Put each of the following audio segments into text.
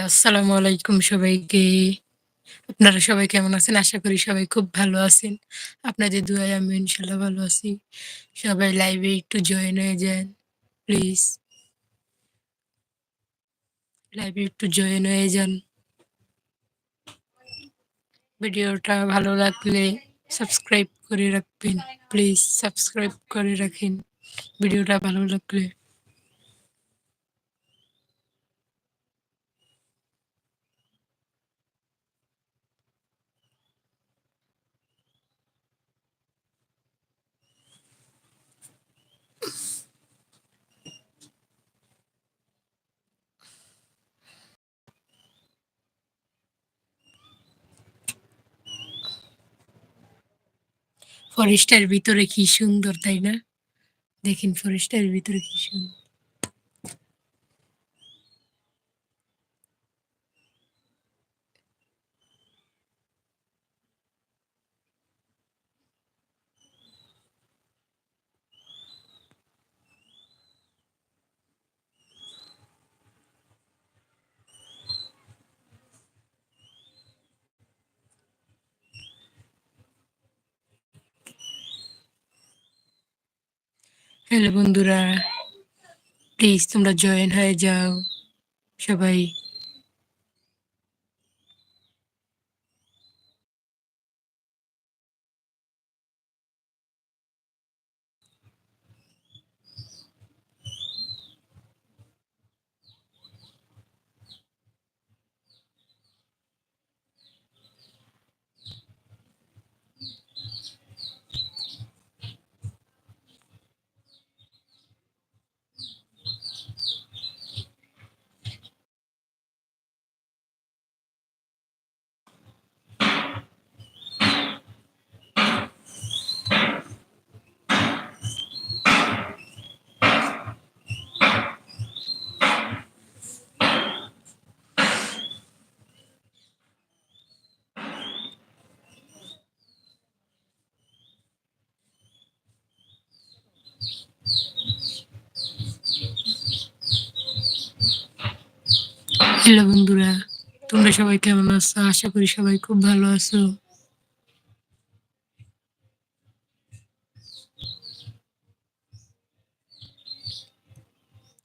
আসসালামু আলাইকুম সবাইকে। আপনারা সবাই কেমন আছেন? আশা করি সবাই খুব ভালো আছেন। আপনাদের দোয়ায় আমি ইনশাল্লাহ ভালো আছি। সবাই লাইভে একটু জয়েন হয়ে যান, প্লিজ। লাইভে একটু জয়েন হয়ে যান। ভিডিওটা ভালো লাগলে সাবস্ক্রাইব করে রাখবেন। প্লিজ সাবস্ক্রাইব করে রাখেন ভিডিওটা ভালো লাগলে। ফরেস্টের ভিতরে কি সুন্দর, তাই না? দেখেন ফরেস্টের ভিতরে কি সুন্দর। হ্যালো বন্ধুরা, প্লিজ তোমরা জয়েন হয়ে যাও সবাই। হ্যালো বন্ধুরা, তোমরা সবাই কেমন আছো? আশা করি সবাই খুব ভালো আছো।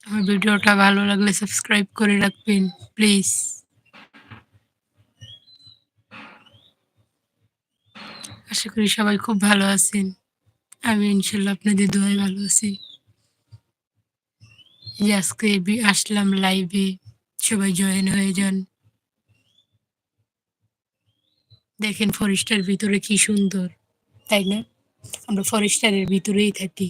আমার ভিডিওটা ভালো লাগলে সাবস্ক্রাইব করে রাখবেন প্লিজ। আশা করি সবাই খুব ভালো আছেন। আমি ইনশাল্লাহ আপনাদের দোয়ায় ভালো আছি। আজকে আসলাম লাইভে সবাই জয়েন হয়ে যান। দেখেন ফরেস্টের ভিতরে কি সুন্দর, তাই না? আমরা ফরেস্টারের ভিতরেই থাকি।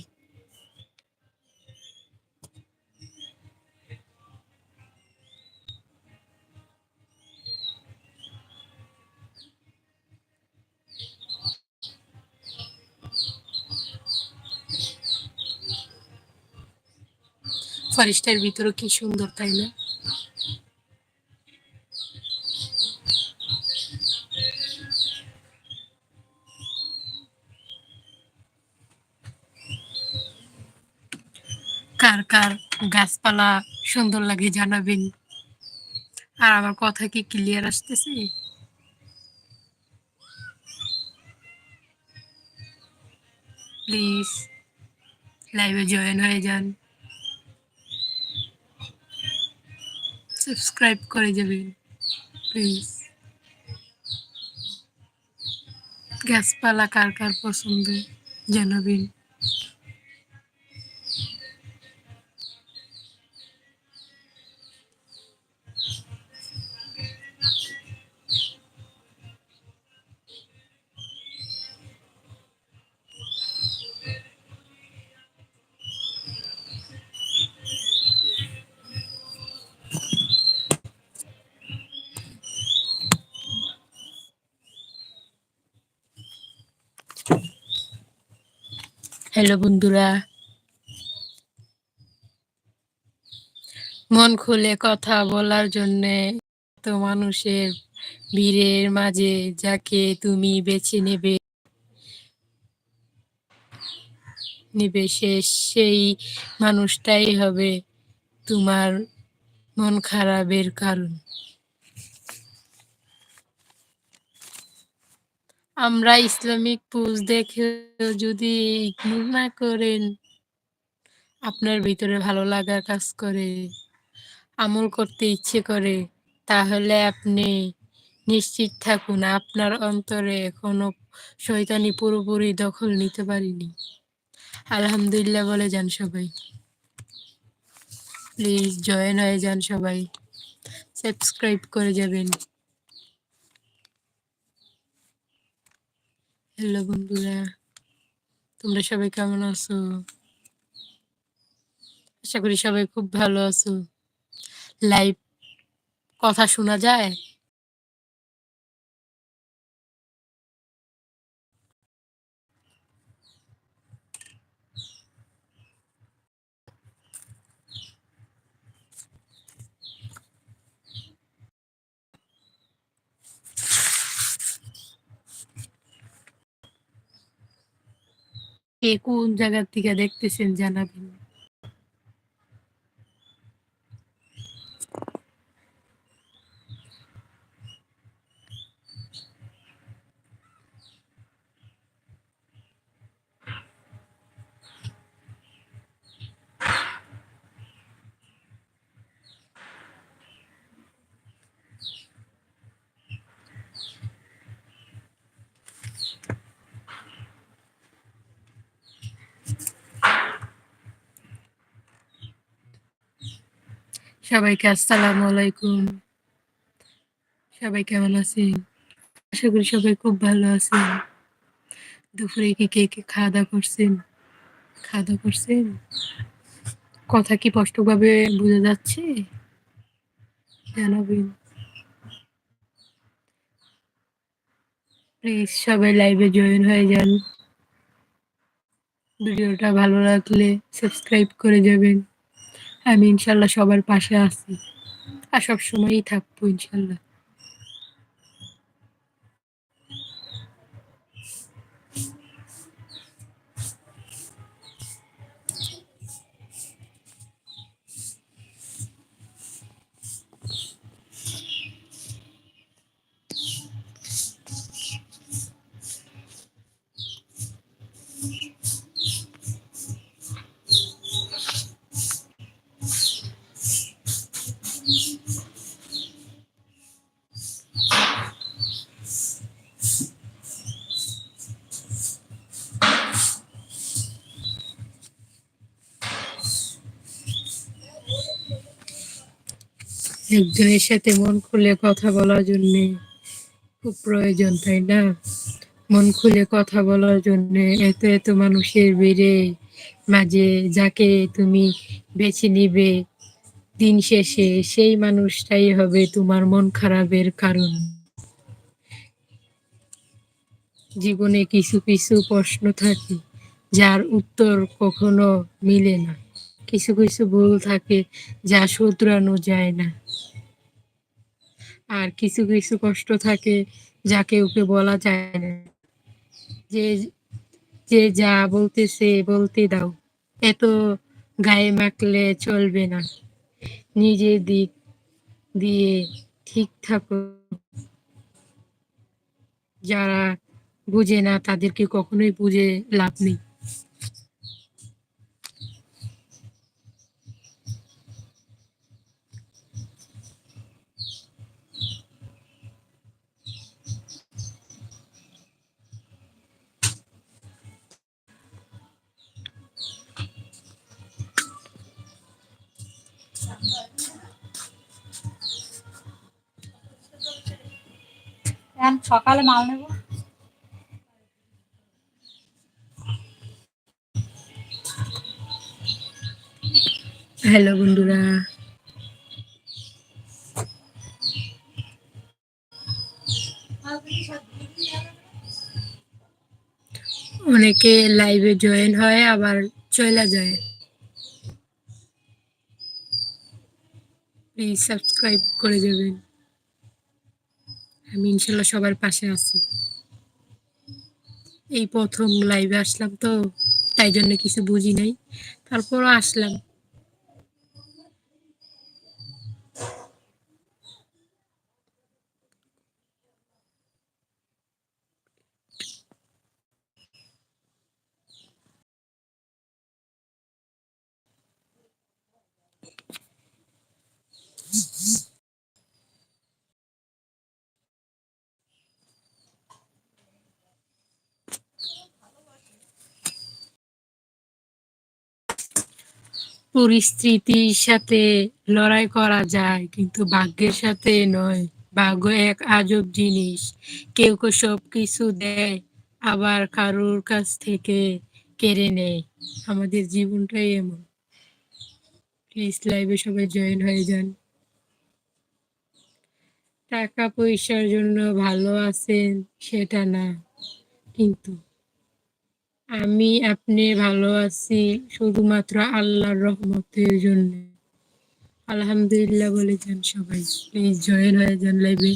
ফরেস্টের ভিতরে কি সুন্দর, তাই না? কার কার গাছপালা সুন্দর লাগে জানাবেন? আর আমার কথা কি ক্লিয়ার আসতেছে? প্লিজ লাইভে জয়েন হয়ে যান। সাবস্ক্রাইব করে যাবেন প্লিজ গাছপালা কার কার পছন্দ জানাবেন। হ্যালো বন্ধুরা। মন খুলে কথা বলার জন্য তো মানুষের ভিড়ের মাঝে যাকে তুমি বেছে নেবে নেবে সে সেই মানুষটাই হবে তোমার মন খারাপের কারণ। আমরা ইসলামিক পুজ দেখেও যদি না করেন আপনার ভিতরে ভালো লাগা কাজ করে, আমল করতে ইচ্ছে করে, তাহলে আপনি নিশ্চিত থাকুন আপনার অন্তরে এখনও শয়তানি পুরোপুরি দখল নিতে পারিনি। আলহামদুলিল্লাহ বলে যান সবাই। প্লিজ জয়েন হয়ে যান সবাই। সাবস্ক্রাইব করে যাবেন। হ্যালো বন্ধুরা, তোমরা সবাই কেমন আছো? আশা করি সবাই খুব ভালো আছো। লাইভ কথা শোনা যায়? কে কোন জায়গা থেকে দেখতেছেন জানাবেন। সবাইকে আসসালামু আলাইকুম। সবাই কেমন আছেন? আশা করি সবাই খুব ভালো আছেন। দুপুরে কি কে, কে খাওয়া-দাওয়া করছেন? খাওয়া-দাওয়া করছেন? কথা কি স্পষ্টভাবে বোঝা যাচ্ছে? জানাবেন। প্লিজ সবাই লাইভে জয়েন হয়ে যান। ভিডিওটা ভালো লাগলে সাবস্ক্রাইব করে যাবেন। আমি ইনশাল্লাহ সবার পাশে আছি। আর সব সময়ই থাকব ইনশাল্লাহ। একজনের সাথে মন খুলে কথা বলার জন্য খুব প্রয়োজন, তাই না? মন খুলে কথা বলার জন্য এত এত মানুষের বেড়ে মাঝে যাকে তুমি বেছে নিবে দিন শেষে, সেই মানুষটাই হবে তোমার মন খারাপের কারণ। জীবনে কিছু কিছু প্রশ্ন থাকে, যার উত্তর কখনো মিলে না। কিছু কিছু ভুল থাকে যা শুধরানো যায় না। আর কিছু কিছু কষ্ট থাকে যাকে ওকে বলা যায় না। যে যে যা বলতেছে বলতে দাও এত গায়ে মাখলে চলবে না। নিজের দিক দিয়ে ঠিক থাকো। যারা বুঝে না, তাদেরকে কখনোই বুঝে লাভ নেই। সকালে মাল নেব। হ্যালো বন্ধুরা। অনেকে লাইভে জয়েন হয় আবার চলে যায়। প্লিজ সাবস্ক্রাইব করে দেবেন। আমি ইনশাল্লাহ সবার পাশে আছি। এই প্রথম লাইভে আসলাম তো, তাই জন্য কিছু বুঝি নাই। তারপরও আসলাম। পরিস্থিতির সাথে লড়াই করা যায় কিন্তু ভাগ্যের সাথে নয়। ভাগ্য এক আজব জিনিস। কেউ, কেউ সবকিছু দেয় আবার কারোর কাছ থেকে কেড়ে নেয়। আমাদের জীবনটাই এমন। প্লিজ লাইভে সবাই জয়েন হয়ে যান। টাকা পয়সার জন্য ভালো আছেন সেটা না। কিন্তু আমি আপনি ভালো আছি শুধুমাত্র আল্লাহর রহমতের জন্য। আলহামদুলিল্লাহ বলে যান সবাই। প্লিজ জয়েন হয়ে যান লাইভে।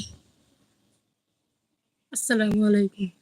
আসসালামু আলাইকুম।